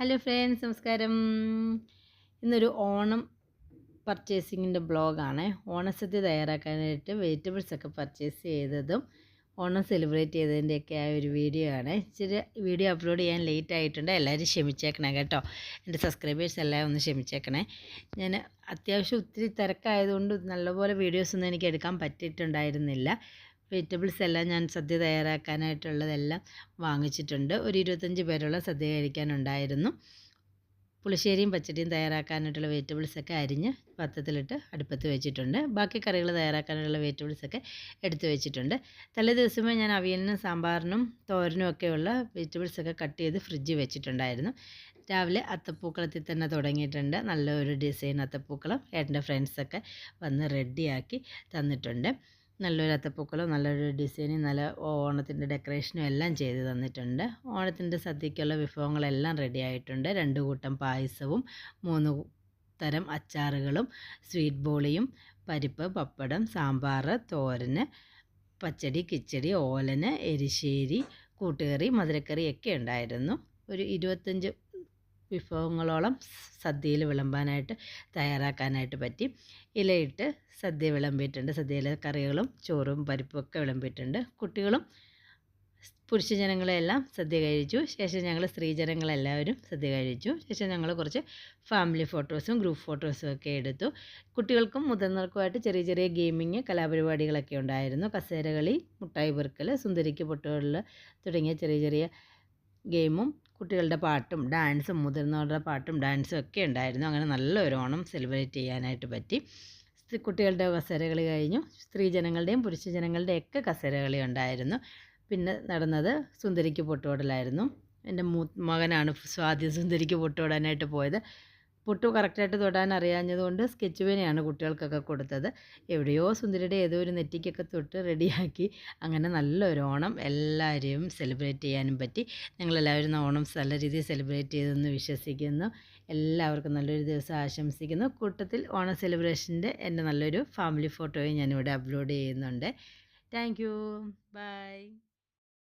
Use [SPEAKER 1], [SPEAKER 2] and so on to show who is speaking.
[SPEAKER 1] Hello friends നമസ്കാരം. ഇന്നൊരു ഓണം പർച്ചേസിങ്ങിന്റെ ബ്ലോഗാണ് ഓണസദ്യ തയ്യാറാക്കാനായിട്ട് വെജിറ്റബിൾസ് ഒക്കെ പർച്ചേസ് ചെയ്തതും ഓണം സെലിബ്രേറ്റ് ചെയ്തതിന്റെയൊക്കെ ആ ഒരു വീഡിയോ ആണ്. ഇച്ചിരി വീഡിയോ അപ്ലോഡ് ചെയ്യാൻ ലേറ്റ് ആയിട്ടുണ്ട്. എല്ലാവരും ക്ഷമിച്ചേക്കണേ കേട്ടോ. എന്റെ സബ്സ്ക്രൈബേഴ്സ് എല്ലാം ഒന്ന് ക്ഷമിച്ചേക്കണേ. ഞാൻ അത്യാവശ്യം ഒത്തിരി തിരക്കായതുകൊണ്ട് നല്ലപോലെ വീഡിയോസൊന്നും എനിക്ക് എടുക്കാൻ പറ്റിയിട്ടുണ്ടായിരുന്നില്ല. വെജിറ്റബിൾസ് എല്ലാം ഞാൻ സദ്യ തയ്യാറാക്കാനായിട്ടുള്ളതെല്ലാം വാങ്ങിച്ചിട്ടുണ്ട്. ഒരു ഇരുപത്തഞ്ച് പേരുള്ള സദ്യ കഴിക്കാനുണ്ടായിരുന്നു. പുളിശ്ശേരിയും പച്ചടിയും തയ്യാറാക്കാനായിട്ടുള്ള വെജിറ്റബിൾസൊക്കെ അരിഞ്ഞ് പത്രത്തിലിട്ട് അടുപ്പത്ത് വെച്ചിട്ടുണ്ട്. ബാക്കി കറികൾ തയ്യാറാക്കാനുള്ള വെജിറ്റബിൾസൊക്കെ എടുത്തു വെച്ചിട്ടുണ്ട്. തലേ ദിവസമേ ഞാൻ അവിയലിനും സാമ്പാറിനും തോരനും ഒക്കെയുള്ള വെജിറ്റബിൾസൊക്കെ കട്ട് ചെയ്ത് ഫ്രിഡ്ജിൽ വെച്ചിട്ടുണ്ടായിരുന്നു. രാവിലെ അത്തപ്പൂക്കളത്തിൽ തന്നെ തുടങ്ങിയിട്ടുണ്ട്. നല്ലൊരു ഡിസൈൻ അത്തപ്പൂക്കളം. ഏട്ടന്റെ ഫ്രണ്ട്സൊക്കെ വന്ന് റെഡിയാക്കി തന്നിട്ടുണ്ട്. നല്ലൊരു അത്തപ്പൂക്കളും നല്ലൊരു ഡിസൈനും നല്ല ഓണത്തിന്റെ ഡെക്കറേഷനും എല്ലാം ചെയ്ത് തന്നിട്ടുണ്ട്. ഓണത്തിന്റെ സദ്യക്കുള്ള വിഭവങ്ങളെല്ലാം റെഡി ആയിട്ടുണ്ട്. രണ്ട് കൂട്ടം പായസവും മൂന്ന് തരം അച്ചാറുകളും സ്വീറ്റ് ബോളിയും പരിപ്പ് പപ്പടം സാമ്പാർ തോരന് പച്ചടി കിച്ചടി ഓലന് എരിശ്ശേരി കൂട്ടുകറി മധുരക്കറി ഒക്കെ ഉണ്ടായിരുന്നു. ഒരു ഇരുപത്തഞ്ച് വിഭവങ്ങളോളം സദ്യയിൽ വിളമ്പാനായിട്ട് തയ്യാറാക്കാനായിട്ട് പറ്റി. ഇലയിട്ട് സദ്യ വിളമ്പിയിട്ടുണ്ട്. സദ്യയിലെ കറികളും ചോറും പരിപ്പും ഒക്കെ വിളമ്പിയിട്ടുണ്ട്. കുട്ടികളും പുരുഷജനങ്ങളെല്ലാം സദ്യ കഴിച്ചു. ശേഷം ഞങ്ങൾ സ്ത്രീജനങ്ങളെല്ലാവരും സദ്യ കഴിച്ചു. ശേഷം ഞങ്ങൾ കുറച്ച് ഫാമിലി ഫോട്ടോസും ഗ്രൂപ്പ് ഫോട്ടോസും ഒക്കെ എടുത്തു. കുട്ടികൾക്കും മുതിർന്നവർക്കുമായിട്ട് ചെറിയ ചെറിയ ഗെയിമിങ് കലാപരിപാടികളൊക്കെ ഉണ്ടായിരുന്നു. കസേരകളി മുട്ടായി പെറുക്കൽ സുന്ദരിക്ക് പൊട്ടുകളിൽ തുടങ്ങിയ ചെറിയ ചെറിയ ഗെയിമും കുട്ടികളുടെ പാട്ടും ഡാൻസും മുതിർന്നവരുടെ പാട്ടും ഡാൻസും ഒക്കെ ഉണ്ടായിരുന്നു. അങ്ങനെ നല്ലൊരു ഓണം സെലിബ്രേറ്റ് ചെയ്യാനായിട്ട് പറ്റി. കുട്ടികളുടെ കസേരകളി കഴിഞ്ഞു. സ്ത്രീജനങ്ങളുടെയും പുരുഷജനങ്ങളുടെയൊക്കെ കസേരകളി ഉണ്ടായിരുന്നു. പിന്നെ നടന്നത് സുന്ദരിക്ക് പൊട്ടുകൊടലായിരുന്നു എന്റെ മൂ മകനാണ് സ്വാതി സുന്ദരിക്ക് പൊട്ടുകൊടാനായിട്ട് പോയത്. പൊട്ടു കറക്റ്റായിട്ട് തൊടാൻ അറിയാഞ്ഞതുകൊണ്ട് സ്കെച്ച് പേനയാണ് കുട്ടികൾക്കൊക്കെ കൊടുത്തത്. എവിടെയോ സുന്ദരിയുടെ ഏതോ ഒരു നെറ്റിക്കൊക്കെ തൊട്ട് റെഡിയാക്കി. അങ്ങനെ നല്ലൊരു ഓണം എല്ലാവരെയും സെലിബ്രേറ്റ് ചെയ്യാനും പറ്റി. ഞങ്ങളെല്ലാവരും ഓണം നല്ല രീതിയിൽ സെലിബ്രേറ്റ് ചെയ്തെന്ന് വിശ്വസിക്കുന്നു. എല്ലാവർക്കും നല്ലൊരു ദിവസം ആശംസിക്കുന്നു. കൂട്ടത്തിൽ ഓണം സെലിബ്രേഷന്റെ എന്റെ നല്ലൊരു ഫാമിലി ഫോട്ടോയും ഞാനിവിടെ അപ്ലോഡ് ചെയ്യുന്നുണ്ട്. Thank you. ബൈ.